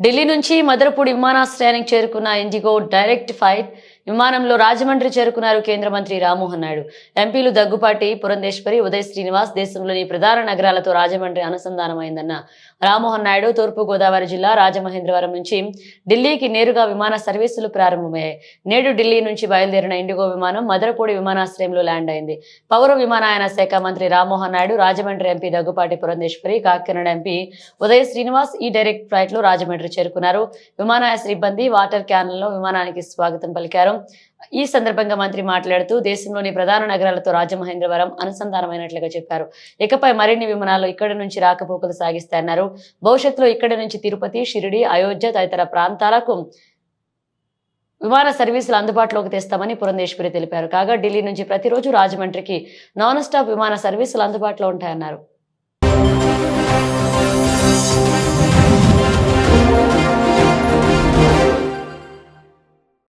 ఢిల్లీ నుంచి మదరపూడి విమానాశ్రయానికి చేరుకున్న ఇండిగో డైరెక్ట్ ఫ్లైట్ విమానంలో రాజమండ్రి చేరుకున్నారు కేంద్ర మంత్రి రామ్మోహన్ నాయుడు. ఎంపీలు దగ్గుపాటి పురంధేశ్వరి ఉదయ్ శ్రీనివాస్ దేశంలోని ప్రధాన నగరాలతో రాజమండ్రి అనుసంధానమైందన్న రామ్మోహన్ నాయుడు తూర్పు గోదావరి జిల్లా రాజమహేంద్రవరం నుంచి ఢిల్లీకి నేరుగా విమాన సర్వీసులు ప్రారంభమయ్యాయి. నేడు ఢిల్లీ నుంచి బయలుదేరిన ఇండిగో విమానం మదరపూడి విమానాశ్రయంలో ల్యాండ్ అయింది. పౌర విమానయాన శాఖ మంత్రి రామ్మోహన్ నాయుడు రాజమండ్రి ఎంపీ దగ్గుపాటి పురంధేశ్వరి కాకినాడ ఎంపీ ఉదయ్ శ్రీనివాస్ ఈ డైరెక్ట్ ఫ్లైట్లో రాజమండ్రి చేరుకున్నారు. విమానయాన సిబ్బంది వాటర్ క్యాన్లలో విమానానికి స్వాగతం పలికారు. ఈ సందర్భంగా మంత్రి మాట్లాడుతూ దేశంలోని ప్రధాన నగరాలతో రాజమహేంద్రవరం అనుసంధానమైనట్లుగా చెప్పారు. ఇకపై మరిన్ని విమానాలు ఇక్కడి నుంచి రాకపోకలు సాగిస్తాయన్నారు భవిష్యత్తులో ఇక్కడి నుంచి తిరుపతి షిరిడి అయోధ్య తదితర ప్రాంతాలకు విమాన సర్వీసులు అందుబాటులోకి తెస్తామని పురంధేశ్వరి తెలిపారు. కాగా ఢిల్లీ నుంచి ప్రతిరోజు రాజమండ్రికి నాన్ స్టాప్ విమాన సర్వీసులు అందుబాటులో ఉంటాయన్నారు.